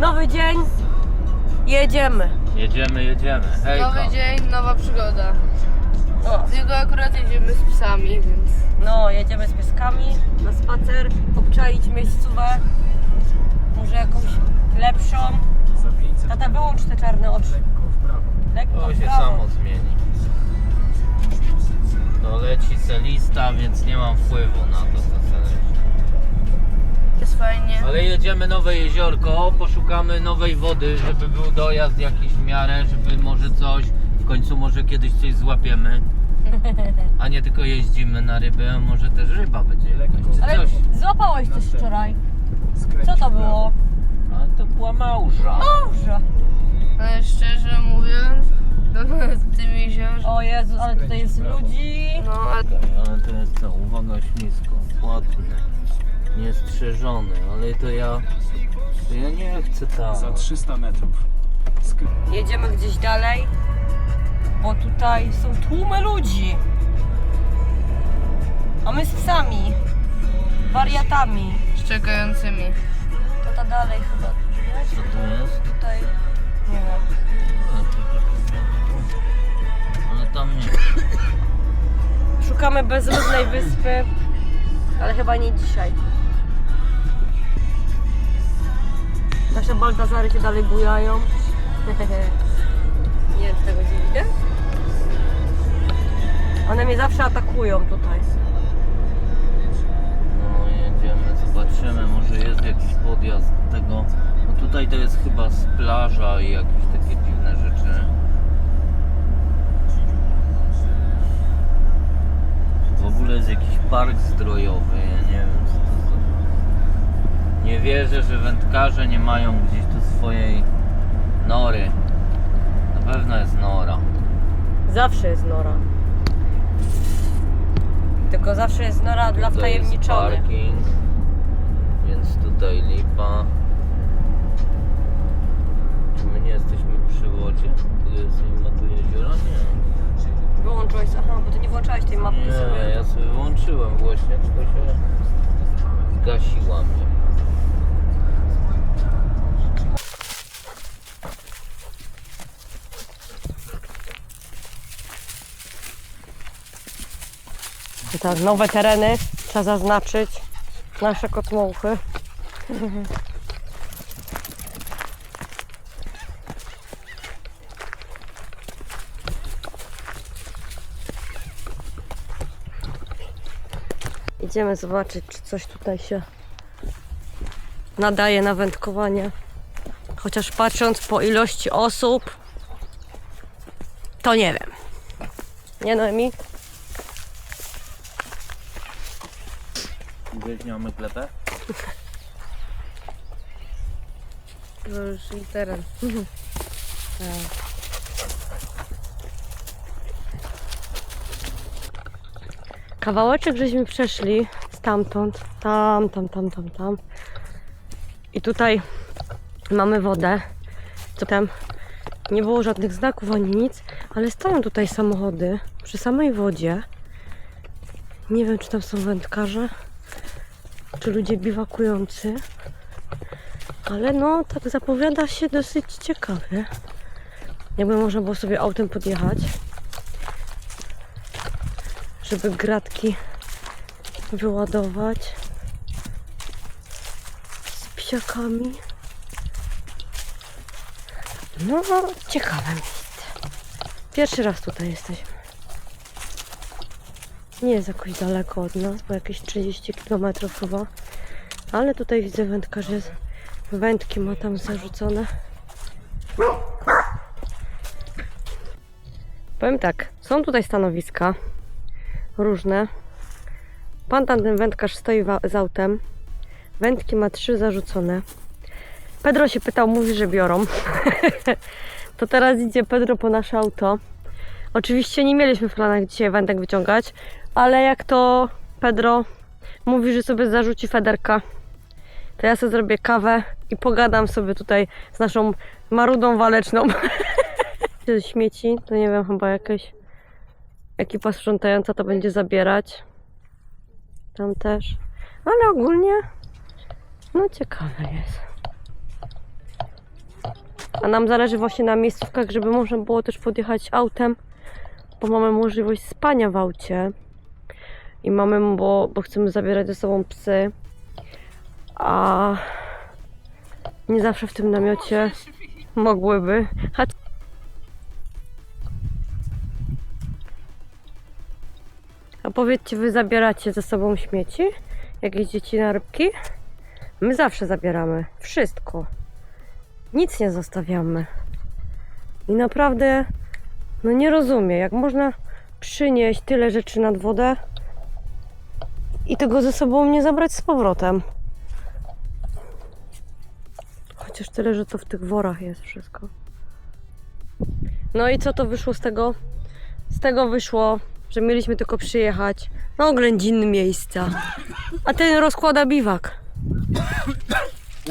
Nowy dzień. Jedziemy. Jedziemy, jedziemy. Hejka. Nowy dzień, nowa przygoda. O, Tylko akurat jedziemy z psami, więc... no, jedziemy z pieskami na spacer, obczaić miejscówę. Może jakąś lepszą. Za 500 Tata, wyłącz te czarne oczy. lekko w prawo. Lekko To w się prawo. samo zmieni. To leci se lista, więc nie mam wpływu na to, co se leci. Fajnie. Ale jedziemy nowe jeziorko, poszukamy nowej wody, żeby był dojazd jakiś w miarę, żeby może coś, w końcu może kiedyś coś złapiemy. A nie tylko jeździmy na ryby, a może też ryba będzie jakaś, czy Ale coś. złapałeś coś wczoraj. Co to było? A to była małża. Dobrze. Ale szczerze mówiąc, to w tym jeziorze... O Jezu, ale tutaj jest ludzi. No, ale ale to jest co? Uwaga, ślisko, płatny, niestrzeżony, ale to ja, to ja nie chcę tam. Za 300 metrów. Jedziemy gdzieś dalej, bo tutaj są tłumy ludzi. A my z psami, wariatami. czekającymi. To ta dalej chyba. Co to jest? Tutaj, nie wiem. Ale tam nie. Szukamy bezludnej wyspy, ale chyba nie dzisiaj. Nasze Baltazary się dalej bujają. nie wiem, czy tego nie widzę. One mnie zawsze atakują tutaj. No jedziemy, zobaczymy, może jest jakiś podjazd do tego. No tutaj to jest chyba z plaża i jakieś takie dziwne rzeczy. W ogóle jest jakiś park zdrojowy, ja nie wiem co. Nie wierzę, że wędkarze nie mają gdzieś tu swojej nory. Na pewno jest nora. Zawsze jest nora. Tylko zawsze jest nora dla Tutaj jest wtajemniczonych. parking, więc tutaj lipa. Czy my nie jesteśmy przy wodzie? Tu jest, nie ma tu jeziora? Nie. Wyłączyłeś, aha, bo ty nie włączałeś tej mapki Nie, sobie. ja sobie włączyłem właśnie, tylko się zgasiła mnie. Nowe tereny trzeba zaznaczyć. Nasze kotmołchy. Idziemy zobaczyć, czy coś tutaj się nadaje na wędkowanie. Chociaż patrząc po ilości osób, to nie wiem. Nie no, Emi? Weźmiemy klepę? To już i teren. Kawałeczek żeśmy przeszli stamtąd, tam, tam, tam, tam, tam. I tutaj mamy wodę. Co tam nie było żadnych znaków ani nic, ale stoją tutaj samochody przy samej wodzie. Nie wiem, czy tam są wędkarze, czy ludzie biwakujący. Ale no, tak zapowiada się dosyć ciekawie. Jakby można było sobie autem podjechać żeby gratki wyładować z psiakami. No, ciekawe miejsce. Pierwszy raz tutaj jesteśmy. Nie jest jakoś daleko od nas, bo jakieś 30 km chyba. Ale tutaj widzę wędkarze. Wędki ma tam zarzucone. Powiem tak, są tutaj stanowiska różne. Pan tam ten wędkarz stoi z autem. Wędki ma trzy zarzucone. Pedro się pytał, mówi, że biorą. to teraz idzie Pedro po nasze auto. Oczywiście nie mieliśmy w planach dzisiaj wędek wyciągać, ale jak to Pedro mówi, że sobie zarzuci federka, to ja sobie zrobię kawę i pogadam sobie tutaj z naszą marudą waleczną. Śmieci, to nie wiem, chyba jakieś ekipa sprzątająca to będzie zabierać. Tam też. Ale ogólnie no ciekawe jest. A nam zależy właśnie na miejscówkach, żeby można było też podjechać autem, bo mamy możliwość spania w aucie. I mamy, bo, bo chcemy zabierać ze sobą psy. A nie zawsze w tym namiocie mogłyby. A powiedzcie, wy zabieracie ze sobą śmieci? Jak jeździcie na rybki? My zawsze zabieramy. Wszystko. Nic nie zostawiamy. I naprawdę, no nie rozumiem, jak można przynieść tyle rzeczy nad wodę i tego ze sobą nie zabrać z powrotem. Chociaż tyle, że to w tych worach jest wszystko. No i co to wyszło z tego? Z tego wyszło, że mieliśmy tylko przyjechać na oględziny miejsca. A ten rozkłada biwak.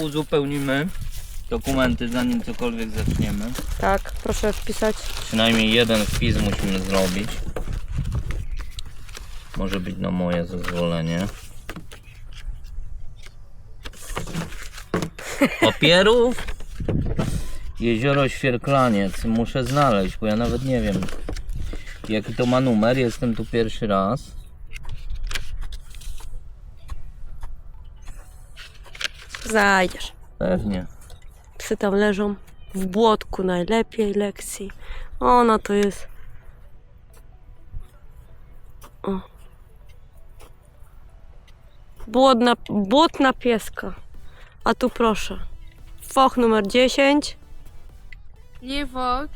Uzupełnimy dokumenty zanim cokolwiek zaczniemy. Tak, proszę wpisać. Przynajmniej jeden wpis musimy zrobić. Może być na moje zezwolenie. Papierów? Jezioro Świerklaniec. Muszę znaleźć, bo ja nawet nie wiem jaki to ma numer. Jestem tu pierwszy raz. Znajdziesz. Pewnie. Psy tam leżą w błotku najlepiej lekcji. Ona to jest. Błodna, błotna pieska. A tu proszę. Foch numer 10. Nie fok,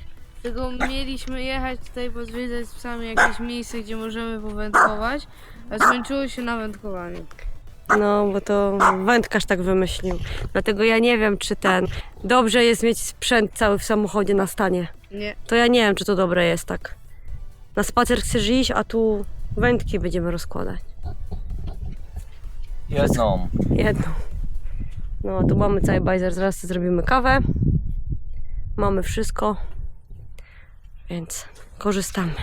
tylko mieliśmy jechać tutaj pozwiedzać z psami jakieś miejsce, gdzie możemy powędkować, a skończyło się na wędkowaniu. No, bo to wędkarz tak wymyślił. Dlatego ja nie wiem, czy ten. Dobrze jest mieć sprzęt cały w samochodzie na stanie. Nie. To ja nie wiem, czy to dobre jest tak. Na spacer chcesz iść, a tu wędki będziemy rozkładać. Jedną. Jedną. No, tu mamy cały bajzer. Zaraz zrobimy kawę. Mamy wszystko. Więc korzystamy.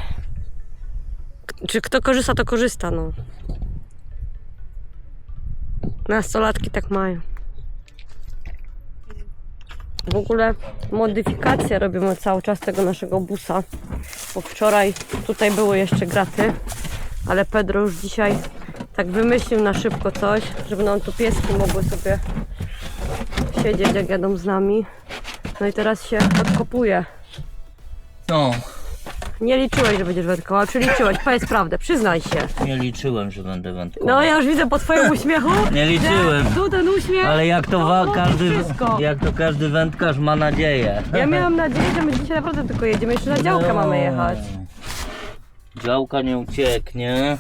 Czy kto korzysta, to korzysta, no. Nastolatki tak mają. W ogóle modyfikację robimy cały czas tego naszego busa. Bo wczoraj tutaj były jeszcze graty, ale Pedro już dzisiaj tak wymyślił na szybko coś, żeby nam tu pieski mogły sobie siedzieć jak jadą z nami. No i teraz się odkopuje. No, Nie liczyłeś, że będziesz wędkował, czy liczyłeś? Powiedz prawdę, przyznaj się. nie liczyłem, że będę wędkował. No ja już widzę po twoim uśmiechu. Nie liczyłem. że Tu ten uśmiech. Ale jak to wa- No, każdy, wszystko. jak to każdy wędkarz ma nadzieję. Ja miałam nadzieję, że my dzisiaj naprawdę tylko jedziemy. Jeszcze na działkę mamy jechać. Działka nie ucieknie.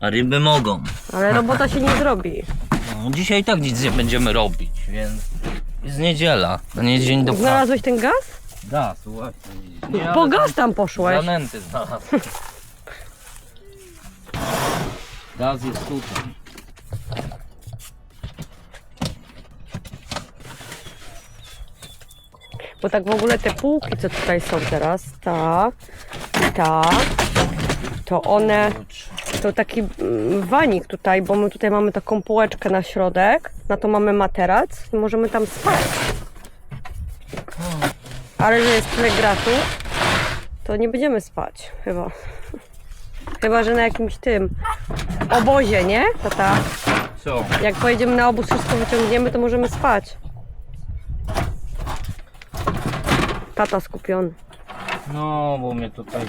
A ryby mogą. Ale robota się nie zrobi. No, dzisiaj i tak nic nie będziemy robić, więc jest niedziela. To nie dzień do pracy. Znalazłeś ten gaz? Gaz, właśnie. widzisz. Nie, Po ale gaz tam poszłeś. Zanęty znalazłem. Gaz jest tutaj. Bo tak w ogóle te półki, co tutaj są teraz, ta i ta, to one, to taki mm, wanik tutaj, bo my tutaj mamy taką półeczkę na środek, na to mamy materac i możemy tam spać. Ale że jest tyle gratów, to nie będziemy spać, chyba. Chyba, że na jakimś tym obozie, nie? Tata, Co? jak pojedziemy na obóz, wszystko wyciągniemy, to możemy spać. Tata skupiony. No, bo mnie tutaj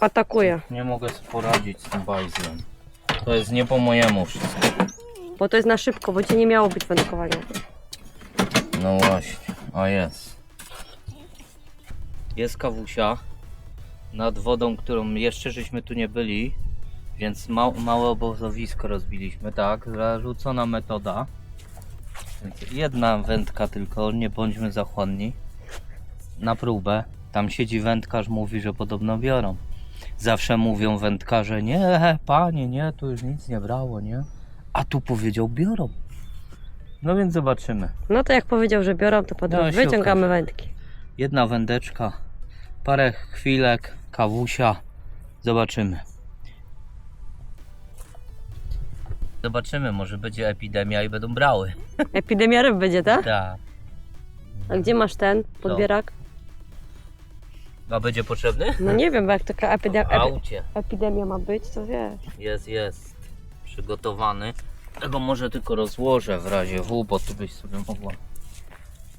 Atakuje. nie mogę sobie poradzić z tym bajzlem. To jest nie po mojemu wszystko. Bo to jest na szybko, bo cię nie miało być wędkowania. No właśnie, a jest. Jest kawusia nad wodą, którą jeszcze żeśmy tu nie byli, więc ma, małe obozowisko rozbiliśmy, tak, zarzucona metoda. Więc Jedna wędka tylko, nie bądźmy zachłanni. Na próbę. Tam siedzi wędkarz, mówi, że podobno biorą. Zawsze mówią wędkarze, nie, panie, nie, tu już nic nie brało, nie. A tu powiedział, biorą. No więc zobaczymy. No to jak powiedział, że biorą, to potem No, się wyciągamy okaże. wędki. Jedna wędeczka, parę chwilek, kawusia. Zobaczymy. Zobaczymy, może będzie epidemia i będą brały. Epidemia ryb będzie, tak? Tak. A gdzie masz ten podbierak? A będzie potrzebny? No nie wiem, bo jak taka W epidemia, aucie. epidemia ma być, to wiesz. Jest, jest. Przygotowany. Tego może tylko rozłożę w razie W, bo tu byś sobie mogła.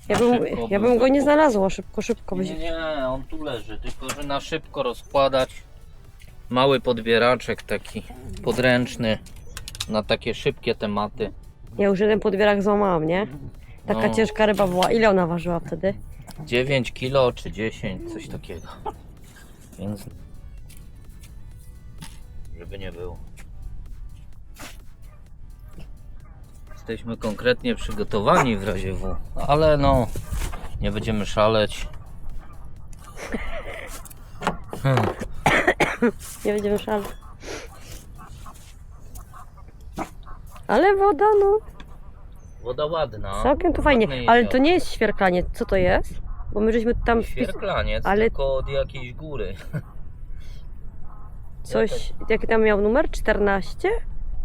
Ja bym, szybko ja by bym go nie znalazła szybko, szybko. Nie, byś- nie, on tu leży, tylko że na szybko rozkładać. Mały podbieraczek taki podręczny na takie szybkie tematy. Ja już jeden podbierak złamałam, nie? Taka No. ciężka ryba była. Ile ona ważyła wtedy? 9 kilo czy 10, coś takiego. Więc żeby nie było. Jesteśmy konkretnie przygotowani w razie W, ale no nie będziemy szaleć. Hmm. Nie będziemy szaleć. Ale woda, no, Woda ładna. całkiem tu fajnie. Ale to jezioro. nie jest świerklanie. Co to jest? Bo my żeśmy tam wpis... Świerklaniec, ale- tylko od jakiejś góry. coś... Jaki tam miał numer? 14?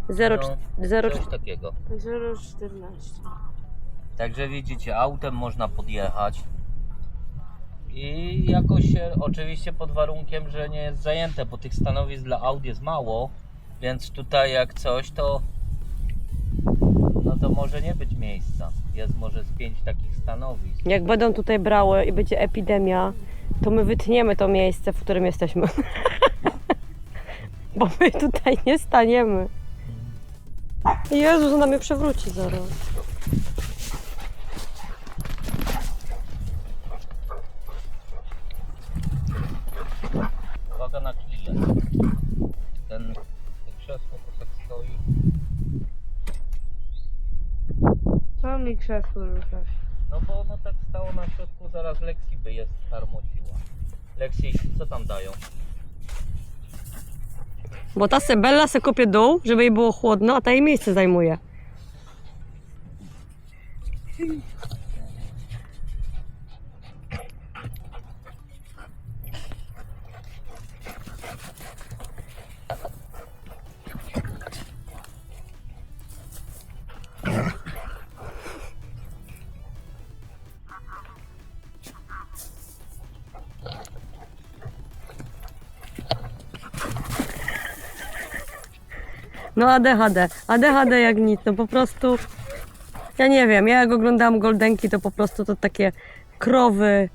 0, No, 0, Coś takiego. 014. Także widzicie, autem można podjechać. I jakoś się, oczywiście pod warunkiem, że nie jest zajęte, bo tych stanowisk dla Audi jest mało, więc tutaj jak coś, to to może nie być miejsca. Jest może z pięć takich stanowisk. Jak będą tutaj brały i będzie epidemia, to my wytniemy to miejsce, w którym jesteśmy. Bo my tutaj nie staniemy. Jezus, ona mnie przewróci zaraz. Krzesło? No bo ono tak stało na środku, zaraz Lexi by je starmociła. Lexi, co tam dają? Bo ta Sebella se kopie dół, żeby jej było chłodno, a ta jej miejsce zajmuje. No ADHD. ADHD jak nic, no po prostu... Ja nie wiem, ja jak oglądałam Goldenki, to po prostu to takie krowy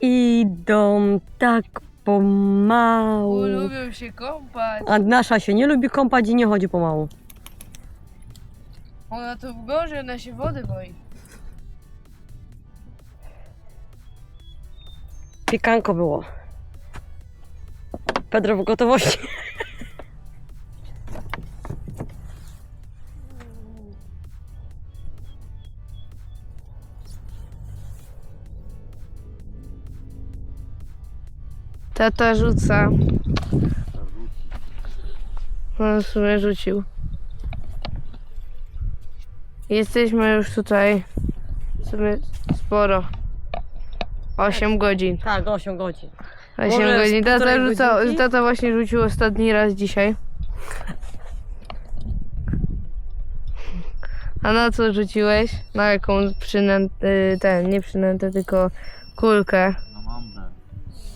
idą tak pomału. Lubią się kąpać. A nasza się nie lubi kąpać i nie chodzi pomału. Ona to w gorze, ona się wody boi. Piekanko było. Pedro w gotowości. Tata rzuca. On w sumie rzucił. Jesteśmy już tutaj. W sumie sporo. 8 godzin. Tak, 8 godzin. 8 Może z godzin. Tata, półtorej rzucał, godzinki? tata właśnie rzucił ostatni raz dzisiaj. A na co rzuciłeś? Na jaką przynętę, ten, nie przynętę, tylko kulkę.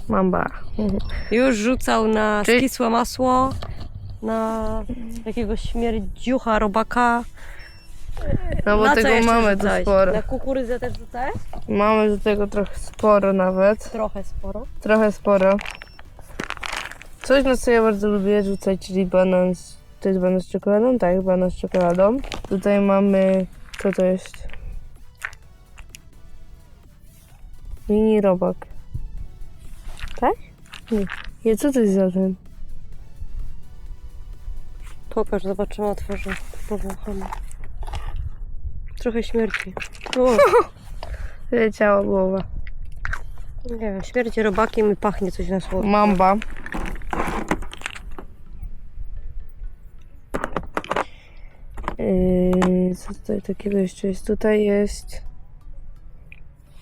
Mam Mamba. Już rzucał na Czy- skisłe masło, na jakiegoś śmierdziucha, robaka. No bo na tego mamy tu sporo. Na kukurydzę też rzucałeś? Mamy do tego trochę sporo nawet. Trochę sporo. Trochę sporo. Coś na co ja bardzo lubię rzucać, czyli banan z... To jest banan z czekoladą? Tak, banan z czekoladą. Tutaj mamy... Co to jest? Mini robak. Nie. Nie, co to jest za ten? Pokaż, zobaczymy, otworzę. Powąchamy. Trochę śmierci. O, Leciała głowa. nie wiem, śmierci robakiem i pachnie coś na słowo. Mamba. Yy, co tutaj takiego jeszcze jest? Tutaj jest.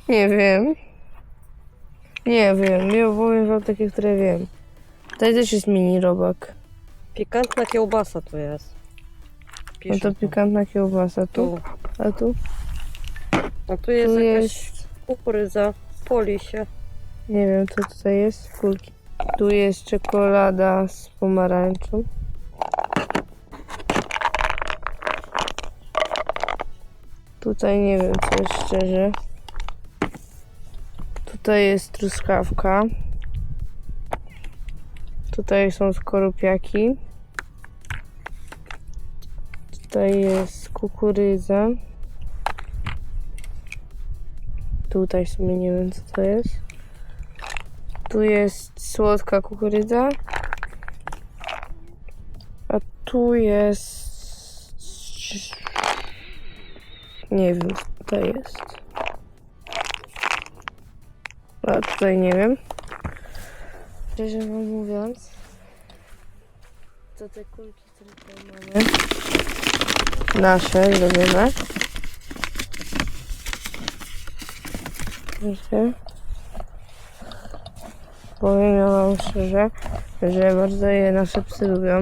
Nie wiem. Nie wiem. Ja powiem wam takie, które wiem. Tutaj też jest mini robak. Pikantna kiełbasa tu jest. No to tu. pikantna kiełbasa. Tu. Tu. A tu? A tu jest Tu jakaś jest Kukurydza. Nie wiem co tutaj jest. Kulki. Tu jest czekolada z pomarańczą. Tutaj nie wiem co jest szczerze. Tutaj jest truskawka. Tutaj są skorupiaki. Tutaj jest kukurydza. Tutaj w sumie nie wiem co to jest. Tu jest słodka kukurydza. A tu jest. Nie wiem, co to jest. A tutaj nie wiem. Szczerze wam mówiąc, to te kulki, które tutaj mamy, nasze, zrobione. Wiecie? Powiem ja wam szczerze, że bardzo je nasze psy lubią.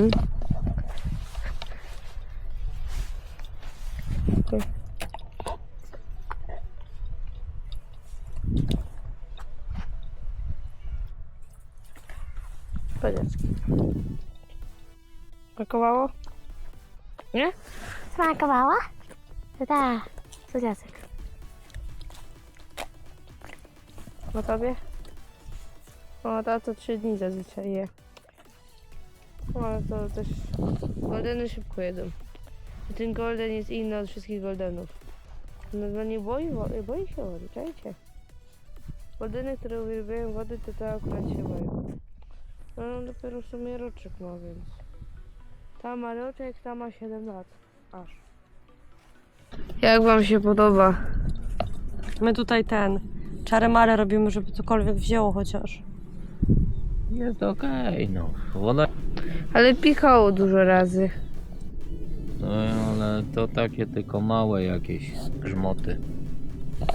Paniecki. Brakowało? Nie? Smakowała? To tak, co dziasek. Na tobie? O, ta to trzy dni zazwyczaj je. No, ale to też... Goldeny szybko jedzą. I ten golden jest inny od wszystkich goldenów. No, no nie boi, boi się wody, czajcie. Goldeny, które uwielbiają wody, to te akurat się boją. On dopiero w sumie roczek ma, więc... Ta ma roczek, ta ma 7 lat. Aż. Jak wam się podoba? My tutaj ten czarę robimy, żeby cokolwiek wzięło chociaż. Jest okej, no. Woda... Ale pikało dużo razy. No, ale to takie tylko małe jakieś grzmoty.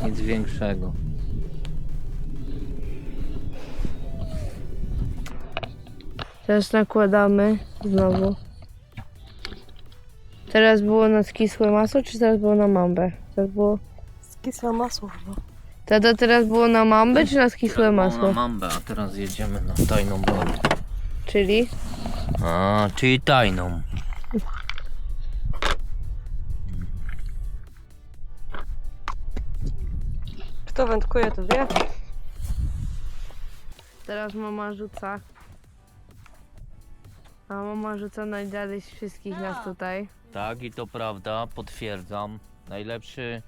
Nic większego. Teraz nakładamy znowu. Teraz było na skisłe masło, czy teraz było na mambę? Teraz było... Skisłe masło chyba. Tata teraz było na mambę, czy na skisłe Teraz masło? Na mambę, a teraz jedziemy na tajną broń. Czyli? A, czyli tajną. Kto wędkuje, to wie. Teraz mama rzuca. A mama rzuca najdalej z wszystkich nas tutaj. Tak, i to prawda, potwierdzam. Najlepszy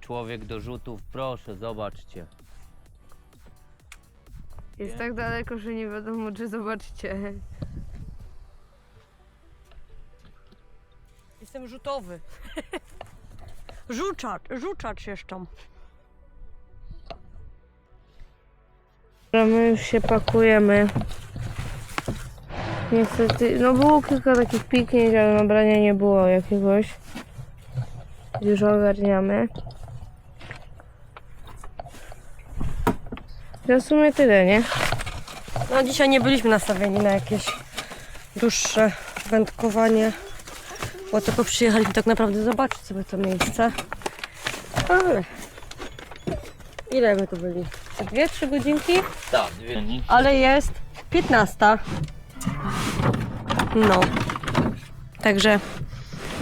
człowiek do rzutów, proszę, zobaczcie. Jest tak daleko, że nie wiadomo, czy zobaczycie. Jestem rzutowy. Żuczacz, żuczacz jeszcze. Dobra, my już się pakujemy. Niestety, no było kilka takich piknięć, ale nabrania nie było jakiegoś. Już ogarniamy. To w sumie tyle, nie? No dzisiaj nie byliśmy nastawieni na jakieś dłuższe wędkowanie, bo tylko przyjechaliśmy tak naprawdę zobaczyć sobie to miejsce. Ale ile my tu byli? Dwie, trzy godzinki? Tak, dwie. Ale jest 15. No. Także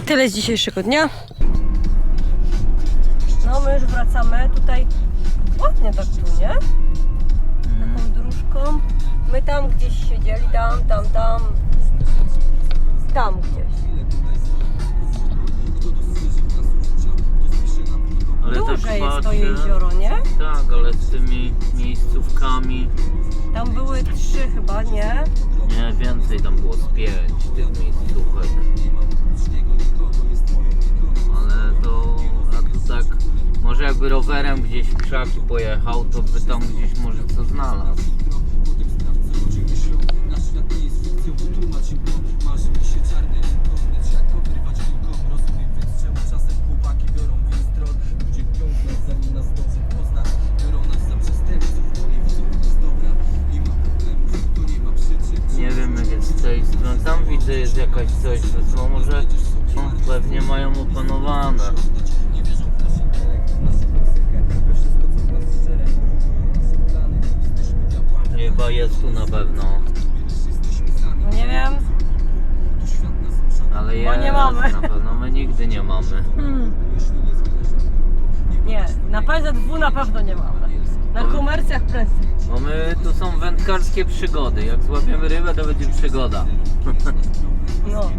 tyle z dzisiejszego dnia. No my już wracamy. Tutaj ładnie tak tu, nie? Taką dróżką. My tam gdzieś siedzieli, tam, tam, tam. Tam gdzieś. Ale Duże tak jest to patrzę, jezioro, nie? Tak, ale z tymi miejscówkami, Tam były trzy chyba, nie? Nie, więcej tam było z pięć tych miejscówek. Ale to, a tu tak, może jakby rowerem gdzieś w krzaki pojechał, to by tam gdzieś może co znalazł. Nie tam, widzę jest jakaś coś, no może no, pewnie mają opanowane. Chyba jest tu na pewno. Nie wiem. Ale ja, Bo nie mamy. na pewno my nigdy nie mamy. Hmm. Nie, na PZW na pewno nie mamy. Na komercjach prędzej. Mamy, tu są wędkarskie przygody. Jak złapiemy rybę, to będzie przygoda. No.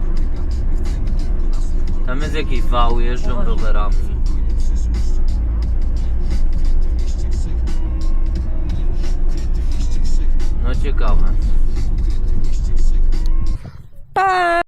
Tam jest jakiś wał, jeżdżą Uważaj. rowerami. No ciekawe. Pa!